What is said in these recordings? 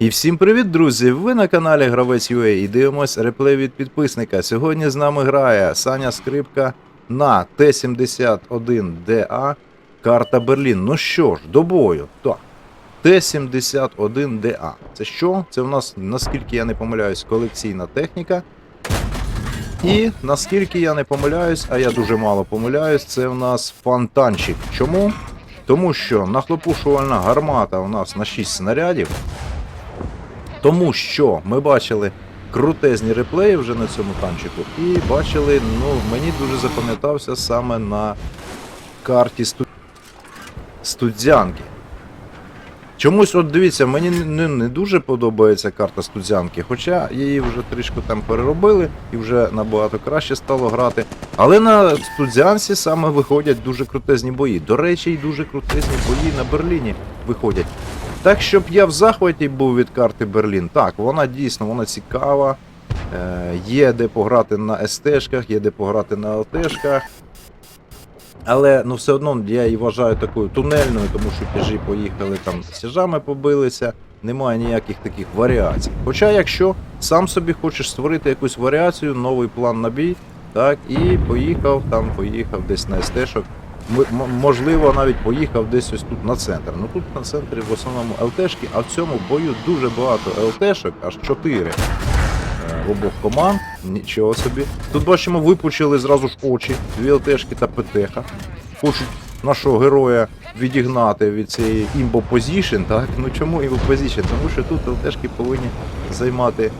І всім привіт, друзі! Ви на каналі Гравець UA і дивимось реплей від підписника. Сьогодні з нами грає Саня Скрипка на Т-71ДА карта Берлін. Ну що ж, до бою. Так. Т-71ДА. Це що? Це в нас, наскільки я не помиляюсь, колекційна техніка. І наскільки я не помиляюсь, а я дуже мало помиляюсь, це в нас фонтанчик. Чому? Тому що нахлопушувальна гармата у нас на 6 снарядів. Тому що ми бачили крутезні реплеї вже на цьому танчику, і бачили, ну, мені дуже запам'ятався саме на карті сту... Студзянки. Чомусь, от дивіться, мені не, не дуже подобається карта Студзянки, хоча її вже трішки там переробили і вже набагато краще стало грати. Але на Студзянці саме виходять дуже крутезні бої. До речі, і дуже крутезні бої на Берліні виходять. Так, щоб я в захваті був від карти Берлін. Так, вона дійсно вона цікава. Е, є де пограти на СТ-шках, є де пограти на ЛТ-шках. Але ну все одно я її вважаю такою тунельною, тому що тяжі поїхали там з тяжами побилися, немає ніяких таких варіацій. Хоча, якщо сам собі хочеш створити якусь варіацію, новий план на бій, так, і поїхав, там поїхав десь на СТ-шок. Можливо, навіть поїхав десь ось тут на центр. Ну тут на центрі в основному ЛТшки, а в цьому бою дуже багато ЛТшок, аж 4 в обох команд. Нічого собі. Тут бачимо, випучили зразу ж очі, дві ЛТшки та ПТХ. Хочуть нашого героя відігнати від цієї імбо позішн, так? Ну чому імбо позішн? Тому що тут ЛТшки повинні займати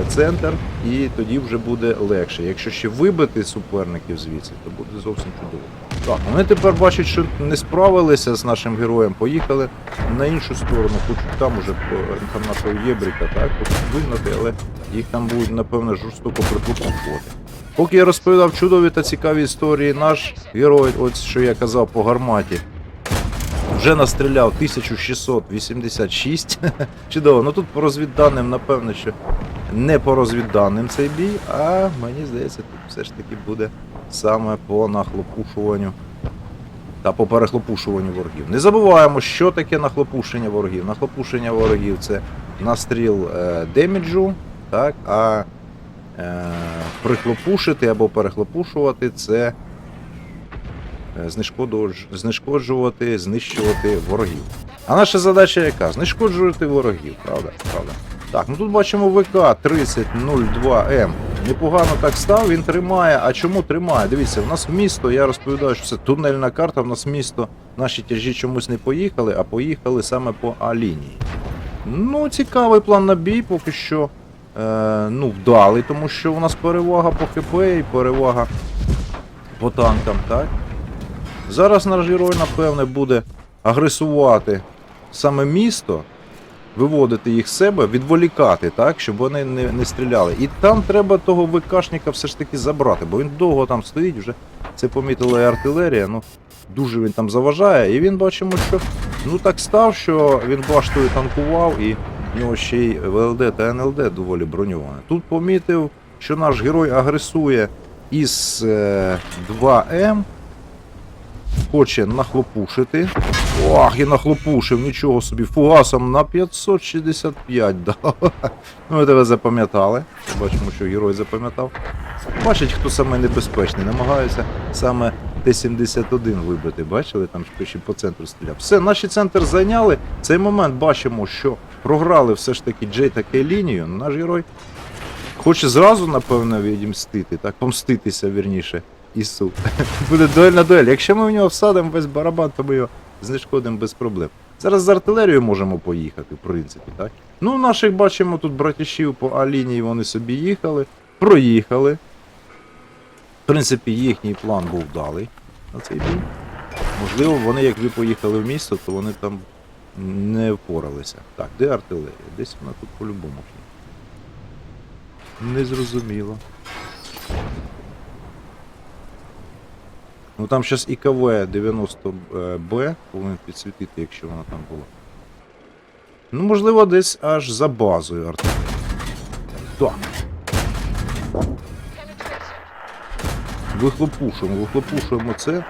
е, центр, і тоді вже буде легше. Якщо ще вибити суперників звідси, то буде зовсім чудово. Так, вони тепер бачать, що не справилися з нашим героєм, поїхали на іншу сторону, хочуть там уже нашого єбрика, так, вигнати, але їх там будуть, напевно, жорстоко притлупувати. Поки я розповідав чудові та цікаві історії, наш герой, от що я казав по гарматі, вже настріляв 1686. Чудово. Ну тут по розвідданим, напевно, що не по розвідданим цей бій, а мені здається, тут все ж таки буде саме по нахлопушуванню та по перехлопушуванню ворогів. Не забуваємо, що таке нахлопушення ворогів. Нахлопушення ворогів це настріл е, деміджу, так, а е, прихлопушити або перехлопушувати це е, знешкоджувати, знищувати ворогів. А наша задача яка? Знешкоджувати ворогів, правда? правда. Так, ну тут бачимо ВК 3002М. Непогано так став, він тримає. А чому тримає? Дивіться, в нас місто, я розповідаю, що це тунельна карта, в нас місто, наші тяжі чомусь не поїхали, а поїхали саме по А-лінії. Ну, цікавий план на бій, поки що е, ну, вдалий, тому що у нас перевага по ХП і перевага по танкам, так? Зараз наш герой, напевне, буде агресувати саме місто, виводити їх з себе, відволікати, так, щоб вони не, не стріляли. І там треба того ВКшника все ж таки забрати, бо він довго там стоїть, вже це помітила і артилерія. Ну, дуже він там заважає. І він бачимо, що ну так став, що він баштою танкував, і в нього ще й ВЛД та НЛД доволі броньоване. Тут помітив, що наш герой агресує із е, 2М. Хоче нахлопушити. Ох, і нахлопушив, нічого собі. Фугасом на 565 дав. Ну, ви тебе запам'ятали. Бачимо, що герой запам'ятав. Бачить, хто саме небезпечний. Намагаються саме Т-71 вибити. Бачили, там ще по центру стріляв. Все, наші центр зайняли. Цей момент бачимо, що програли все ж таки Джей та Кей лінію. Наш герой хоче зразу, напевно, відімстити, так, помститися, вірніше. Ісу. Буде дуель на дуель. Якщо ми в нього всадимо весь барабан, то ми його знешкодимо без проблем. Зараз з артилерією можемо поїхати, в принципі, так? Ну, наших бачимо тут братішів по А-лінії, вони собі їхали, проїхали. В принципі, їхній план був вдалий на цей бій. Можливо, вони, якби поїхали в місто, то вони там не впоралися. Так, де артилерія? Десь вона тут по-любому. Незрозуміло. Ну там зараз ІКВ 90Б повинен підсвітити, якщо вона там була. Ну, можливо, десь аж за базою артилерії. Так. Вихлопушуємо, вихлопушуємо це.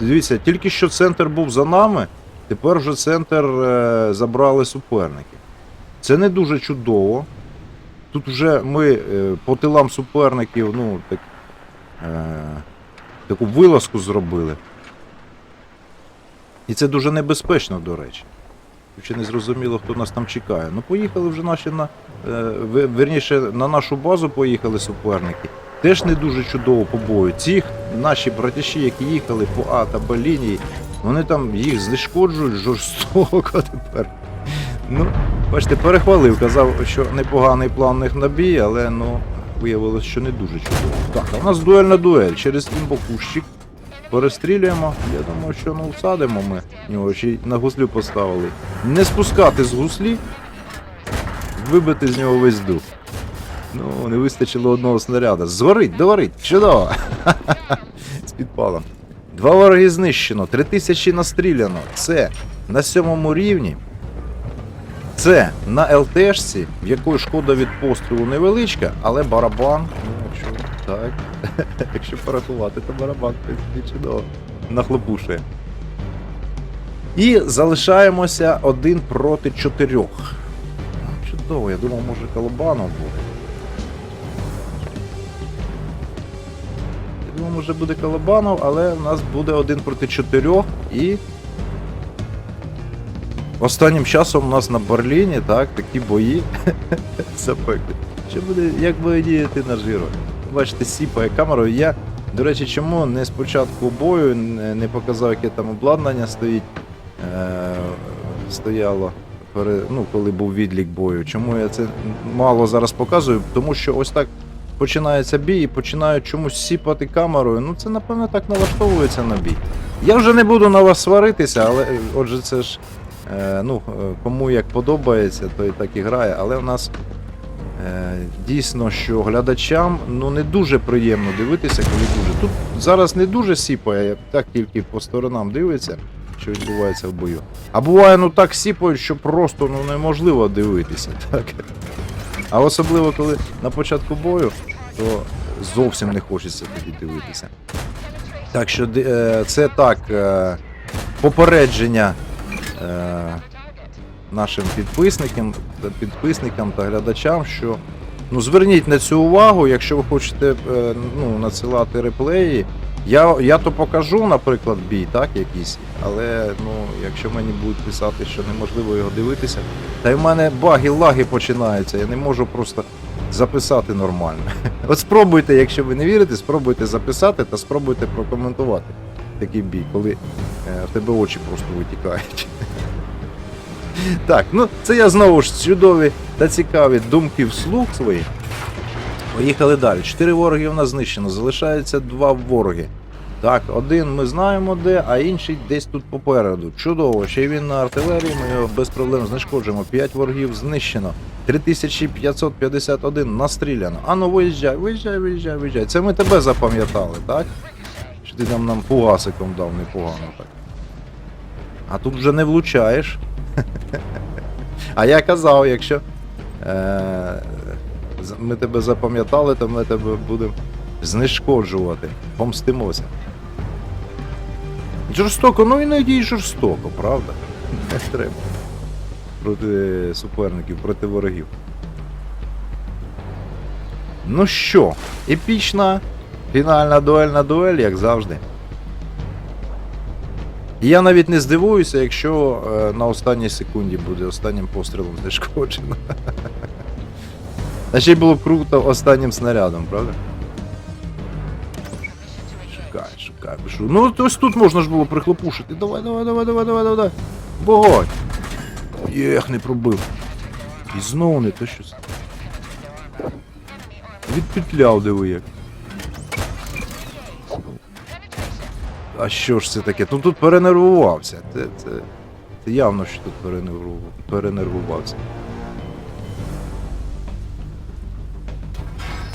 Дивіться, тільки що центр був за нами, тепер вже центр е, забрали суперники. Це не дуже чудово. Тут вже ми е, по тилам суперників, ну, так, е, таку вилазку зробили. І це дуже небезпечно, до речі. Ще не зрозуміло, хто нас там чекає. Ну, поїхали вже наші на. Е, верніше, на нашу базу поїхали суперники. Теж не дуже чудово по бою. Ці наші братіші, які їхали по А та Б лінії, вони там їх знешкоджують жорстоко тепер. Ну, бачите, перехвалив, казав, що непоганий план у них на але ну, виявилось, що не дуже чудово. Так, у нас дуельна дуель через імбокущик. Перестрілюємо. Я думаю, що ну всадимо ми нього, ще й на гуслю поставили. Не спускати з гуслі, вибити з нього весь дух. Ну, не вистачило одного снаряда. Згорить, доварить, чудово. З підпалом. Два вороги знищено, три тисячі настріляно. Це на сьомому рівні. Це на ЛТшці, в якої шкода від пострілу невеличка, але барабан, ну, якщо так, якщо порахувати, то барабан чудово нахлопушує. І залишаємося один проти чотирьох. Чудово, я думав, може колобанов буде. Я думав, може буде колобанов, але в нас буде один проти чотирьох і. Останнім часом у нас на Берліні, так, такі бої запекли. Що буде, як буде діяти наш герой? Бачите, сіпає камерою. Я, до речі, чому не спочатку бою не, показав, яке там обладнання стоїть, е, стояло, пере, ну, коли був відлік бою. Чому я це мало зараз показую? Тому що ось так починається бій і починають чомусь сіпати камерою. Ну це, напевно, так налаштовується на бій. Я вже не буду на вас сваритися, але отже, це ж. Е, ну, е, кому як подобається, той так і грає, але в нас е, дійсно, що глядачам ну, не дуже приємно дивитися, коли дуже. Тут зараз не дуже сіпає, так тільки по сторонам дивиться, що відбувається в бою. А буває, ну так сіпають, що просто ну, неможливо дивитися. Так? А особливо, коли на початку бою, то зовсім не хочеться тоді дивитися. Так що це так, попередження е, нашим підписникам, підписникам та глядачам, що ну, зверніть на цю увагу, якщо ви хочете е, ну, надсилати реплеї. Я, я то покажу, наприклад, бій, так, якийсь, але ну, якщо мені будуть писати, що неможливо його дивитися, та й в мене баги, лаги починаються, я не можу просто записати нормально. От спробуйте, якщо ви не вірите, спробуйте записати та спробуйте прокоментувати такий бій, коли е, в тебе очі просто витікають. Так, ну це я знову ж чудові та цікаві думки вслух свої. Поїхали далі. Чотири вороги в нас знищено, залишається два вороги. Так, один ми знаємо де, а інший десь тут попереду. Чудово, ще й він на артилерії, ми його без проблем знешкоджуємо. П'ять ворогів знищено. 3551 настріляно. Ану, виїжджай, виїжджай, виїжджай, виїжджай. Це ми тебе запам'ятали, так? Ти там нам фугасиком дав непогано так. А тут вже не влучаєш. А я казав, якщо е, ми тебе запам'ятали, то ми тебе будемо знешкоджувати, помстимося. Жорстоко, ну іноді й жорстоко, правда? Не треба. Проти суперників, проти ворогів. Ну що, епічна фінальна дуельна дуель, як завжди. Я навіть не здивуюся, якщо е, на останній секунді буде останнім пострілом знешкоджено. А ще й було б круто останнім снарядом, правда? Шукай, шукай, пишу. Ну ось тут можна ж було прихлопушити. Давай, давай, давай, давай, давай, давай. Вогонь! Єх, не пробив. І знову не то щось. Відпетляв, диви як. А що ж це таке? Ну тут перенервувався. Це, це, це явно, що тут перенервувався.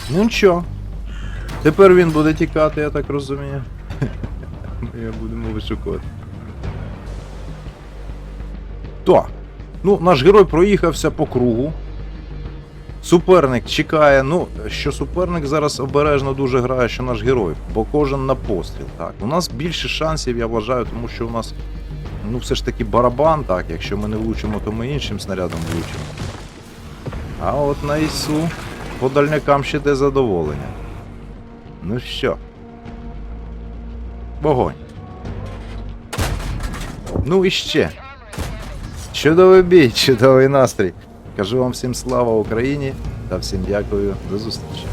Ну нічого. Тепер він буде тікати, я так розумію. Ми його будемо вишукувати. Так. Ну, наш герой проїхався по кругу. Суперник чекає, ну, що суперник зараз обережно дуже грає, що наш герой, бо кожен на постріл. Так. У нас більше шансів, я вважаю, тому що у нас ну, все ж таки барабан, так, якщо ми не влучимо, то ми іншим снарядом влучимо. А от на ІСУ по дальникам ще те задоволення. Ну що? Вогонь. Ну і ще. Чудовий бій, чудовий настрій. Кажу вам всім слава Україні та всім дякую. До зустрічі.